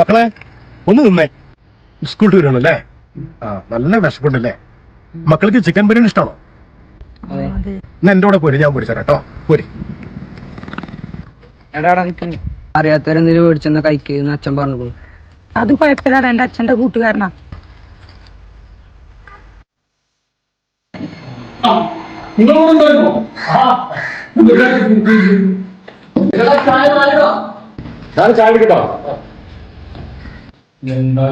മക്കളെ ഒന്ന് നിന്നേ സ്കൂൾ ടൂർ ആണല്ലേ ആ നല്ല വിശപ്പുണ്ടല്ലേ? മക്കൾക്ക് ചിക്കൻ ബിരിയാണി ഇഷ്ടമാണോ എന്നാ എന്റെ കൂടെ പോര് ഞാൻ പൊരിച്ചാ കേട്ടോ പോരി. അറിയാത്തവരെന്തെങ്കിലും മേടിച്ചെന്ന കഴിക്കുന്ന അച്ഛൻ പറഞ്ഞു അത് കുഴപ്പമില്ല എന്റെ അച്ഛന്റെ കൂട്ടുകാരനാ. ഞാൻ ചായ കിട്ടോ എന്താ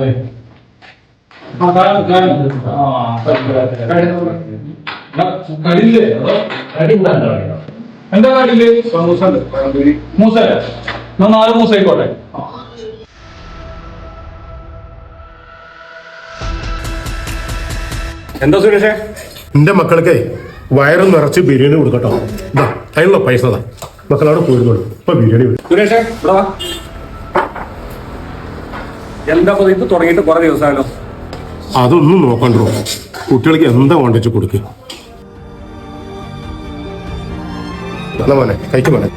കാട്ടിൽ മൂസ എന്നാ നാല് മൂസ ആയിക്കോട്ടെ. എന്താ സുരേഷേ? എന്റെ മക്കൾക്ക് വയറ് നിറച്ച് ബിരിയാണി കൊടുക്കട്ടോ. അതിനുള്ള പൈസ മക്കളവിടെ പോയിരുന്നോളൂ. ഇപ്പൊ ബിരിയാണി സുരേഷേ എന്താ ഇപ്പൊ ഇത് തുടങ്ങിയിട്ട് കുറെ ദിവസമായല്ലോ? അതൊന്നും നോക്കണ്ടോ. കുട്ടികൾക്ക് എന്താ വേണ്ടിച്ച് കൊടുക്കുക എന്നാ മോനെ കഴിക്കും മോനെ.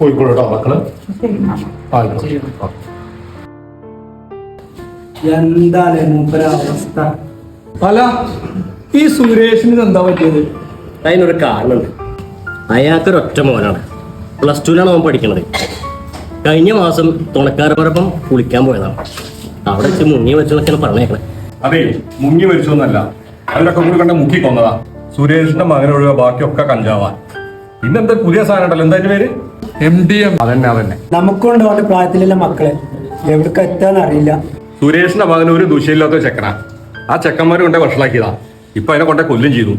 പോയിക്കോളൂട്ടോ മക്കൾ. എന്താണ് മൂപ്പര അവസ്ഥ അല്ല ഈ സുരേഷിന് എന്താ പറ്റിയത്? അതിനൊരു കാരണമുണ്ട്. അയാൾക്കൊരു ഒറ്റ മോനാണ്. പ്ലസ് ടുവിലാണ് അവൻ പഠിക്കുന്നത് കഴിഞ്ഞ മാസം തുണക്കാരോടൊപ്പം കുളിക്കാൻ പോയതാണ്. അവിടെ വെച്ച് മുങ്ങി വെച്ചെന്നൊക്കെയാണ് പറഞ്ഞേക്കണേ. അതെ മുങ്ങി മരിച്ചൊന്നല്ല അതിലൊക്കെ കൂടി കണ്ട മുക്കി കൊന്നതാ. സുരേഷിന്റെ മകനൊഴികെ ബാക്കിയൊക്കെ കഞ്ചാവാ. പിന്നെന്താ പുതിയ സാധനം ഉണ്ടല്ലോ? എന്താ പേര്? എം ഡി എം അതന്നെ അതന്നെ. നമുക്കുണ്ട് അവന്റെ പ്രായത്തിലുള്ള മക്കളെ. എവിടേക്ക് എത്താന്ന് അറിയില്ല. സുരേഷിന്റെ മകൻ ഒരു ദുശയില്ലാത്ത ചെക്കനാ. ആ ചെക്കന്മാരെ കൊണ്ടേ വഷളാക്കിയതാ. ഇപ്പൊ അതിനെ കൊണ്ടേ കൊല്ലും ചെയ്തു.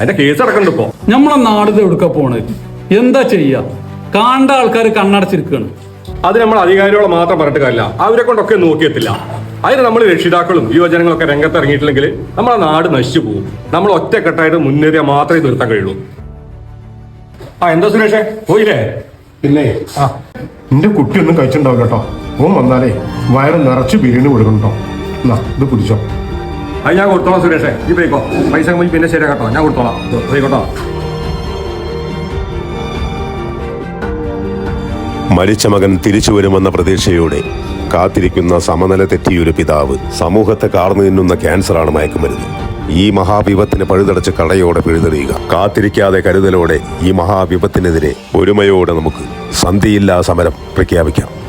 അതിന്റെ കേസ് അടക്കണ്ട് ഇപ്പൊ. നമ്മളെ നാടിത് എവിടുക്ക പോണ്? എന്താ ചെയ്യാ? കാണ്ട ആൾക്കാർ കണ്ണടച്ചിരിക്കാണ്. അത് നമ്മൾ അധികാരികളെ മാത്രം പറഞ്ഞിട്ട് കാര്യമില്ല. അവരെ കൊണ്ടൊക്കെ നോക്കിയെത്തില്ല. അതിന് നമ്മൾ രക്ഷിതാക്കളും യുവജനങ്ങളൊക്കെ രംഗത്തിറങ്ങിയിട്ടില്ലെങ്കിൽ നമ്മളെ നാട് നശിച്ചു പോകും. നമ്മൾ ഒറ്റക്കെട്ടായിട്ട് മുന്നേറിയാൽ മാത്രമേ നിർത്താൻ കഴിയുള്ളൂ. ആ എന്താ സുരേഷേ? പോയില്ലേ? പിന്നെ ആ. എന്റെ കുട്ടി ഒന്നും കഴിച്ചിട്ടുണ്ടാവില്ല കേട്ടോ. ഓൻ വന്നാലേ വയറ് നിറച്ച് ബിരിയാണി കൊടുക്കണോ എന്നാ ഇത് കുടിച്ചോ. അത് ഞാൻ കൊടുത്തോളാം സുരേഷേ. ഈ പോയിക്കോ പൈസ പോയി പിന്നെ ശരിയാക്കട്ടോ ഞാൻ കൊടുത്തോളാം. പോയിക്കോട്ടോ മരിച്ച മകൻ തിരിച്ചു വരുമെന്ന പ്രതീക്ഷയോടെ കാത്തിരിക്കുന്ന സമനില തെറ്റിയൊരു പിതാവ് സമൂഹത്തെ കാർന്നു തിന്നുന്ന ക്യാൻസറാണ് മയക്കുമരുന്ന്. ഈ മഹാവിപത്തിന് പഴുതടച്ച് കടയോടെ പിഴുതെറിയുക. കാത്തിരിക്കാതെ കരുതലോടെ ഈ മഹാവിപത്തിനെതിരെ ഒരുമയോടെ നമുക്ക് സന്ധിയില്ലാ സമരം പ്രഖ്യാപിക്കാം.